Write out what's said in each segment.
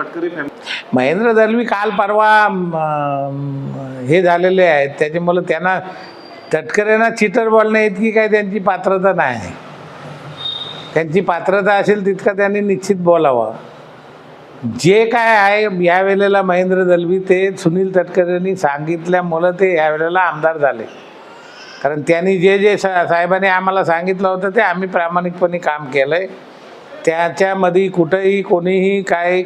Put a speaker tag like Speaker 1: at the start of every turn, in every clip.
Speaker 1: Tatkare family
Speaker 2: Mahendra Dalvi काल परवा हे झालेले आहेत. त्याच्यामुळे त्यांना तटकऱ्यांना चिटर बोलण्या इतकी काय त्यांची पात्रता नाही. त्यांची पात्रता असेल तितकं त्यांनी निश्चित बोलावं. जे काय आहे या वेळेला महेंद्र दलवी ते सुनील तटकरेंनी सांगितल्यामुळं ते यावेळेला आमदार झाले. कारण त्यांनी जे जे सा साहेबांनी आम्हाला सांगितलं होतं ते आम्ही प्रामाणिकपणे काम केलं आहे त्याच्यामध्ये कुठंही कोणीही काय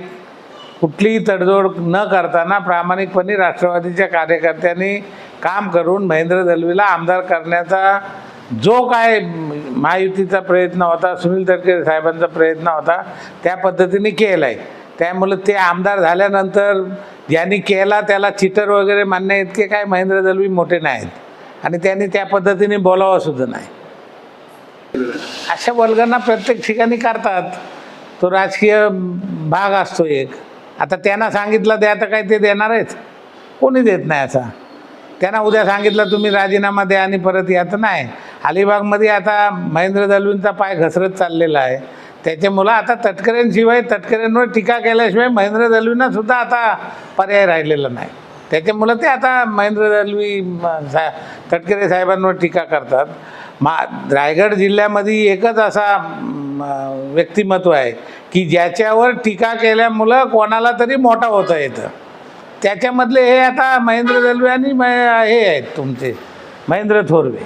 Speaker 2: कुठलीही तडजोड न करताना प्रामाणिकपणे राष्ट्रवादीच्या कार्यकर्त्यांनी काम करून महेंद्र दलवीला आमदार करण्याचा जो काय महायुतीचा प्रयत्न होता सुनील तटकरे साहेबांचा प्रयत्न होता त्या पद्धतीने केला आहे त्यामुळं ते आमदार झाल्यानंतर ज्यांनी केला त्याला चिटर वगैरे मान्य इतके काय महेंद्र दलवी मोठे नाहीत. आणि त्यांनी त्या पद्धतीने बोलावं सुद्धा नाही. अशा वर्गांना प्रत्येक ठिकाणी करतात. तो राजकीय भाग असतो एक. आता त्यांना सांगितलं द्या तर काय ते देणार आहेत. कोणी देत नाही असा. त्यांना उद्या सांगितलं तुम्ही राजीनामा द्या आणि परत या. तर नाही. अलिबागमध्ये आता महेंद्र दलवींचा पाय घसरत चाललेला आहे. त्याच्यामुळं आता तटकऱ्यांशिवाय तटकऱ्यांवर टीका केल्याशिवाय महेंद्र दलवींना सुद्धा आता पर्याय राहिलेला नाही. त्याच्यामुळं ते आता महेंद्र दलवी सा तटकरे साहेबांवर टीका करतात. मा रायगड जिल्ह्यामध्ये एकच असा व्यक्तिमत्व आहे. की ज्याच्यावर टीका केल्यामुळं कोणाला तरी मोठा होता येतं. त्याच्यामधले हे आता महेंद्र दलवे आणि म हे आहेत तुमचे महेंद्र थोरवे.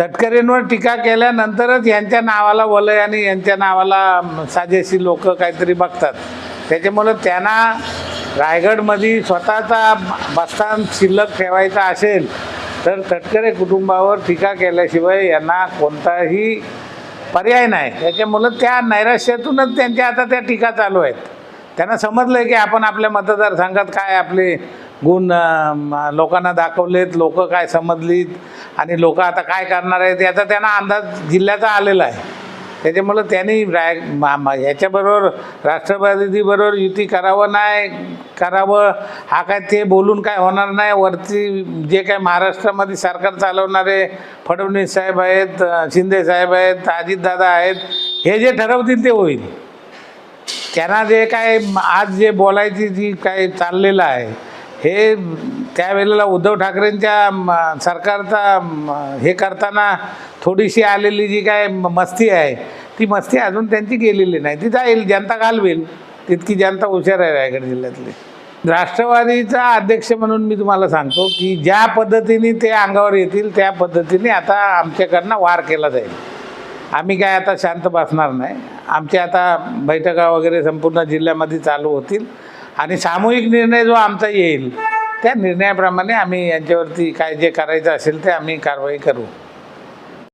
Speaker 2: तटकरेंवर टीका केल्यानंतरच यांच्या नावाला वलय आणि यांच्या नावाला साजेशी लोक काहीतरी बघतात. त्याच्यामुळं त्यांना रायगडमध्ये स्वतःचा बस्तान शिल्लक ठेवायचा असेल तर तटकरे कुटुंबावर टीका केल्याशिवाय यांना कोणताही पर्याय नाही. त्याच्यामुळं त्या नैराश्यातूनच त्यांच्या आता त्या टीका चालू आहेत. त्यांना समजलं आहे की आपण आपल्या मतदारसंघात काय आपले गुण लोकांना दाखवलेत लोक काय समजलीत आणि लोक आता काय करणार आहेत याचा त्यांना अंदाज जिल्ह्याचा आलेला आहे. त्याच्यामुळं त्यांनी राय मा- राष्ट्रवादीबरोबर युती करावं नाही करावं. हा काय ते बोलून काय होणार नाही. वरती जे काय महाराष्ट्रामध्ये सरकार चालवणारे फडणवीस साहेब आहेत शिंदे साहेब आहेत अजितदादा आहेत हे जे ठरवतील ते होईल. त्यांना जे काय आज जे बोलायची जी काय चाललेलं आहे हे त्यावेळेला उद्धव ठाकरेंच्या म, सरकारचा हे करताना थोडीशी आलेली जी काय मस्ती आहे ती मस्ती अजून त्यांची गेलेली नाही. ती जाईल जनता घालवेल. तितकी जनता हुशार आहे रायगड जिल्ह्यातली. राष्ट्रवादीचा अध्यक्ष म्हणून मी तुम्हाला सांगतो की ज्या पद्धतीने ते अंगावर येतील त्या पद्धतीने आता आमच्याकडनं वार केला जाईल. आम्ही काय आता शांत बसणार नाही. आमच्या आता बैठका वगैरे संपूर्ण जिल्ह्यामध्ये चालू होतील. आणि सामूहिक निर्णय जो आमचा येईल त्या निर्णयाप्रमाणे आम्ही यांच्यावरती काय जे करायचं असेल ते आम्ही कारवाई करू.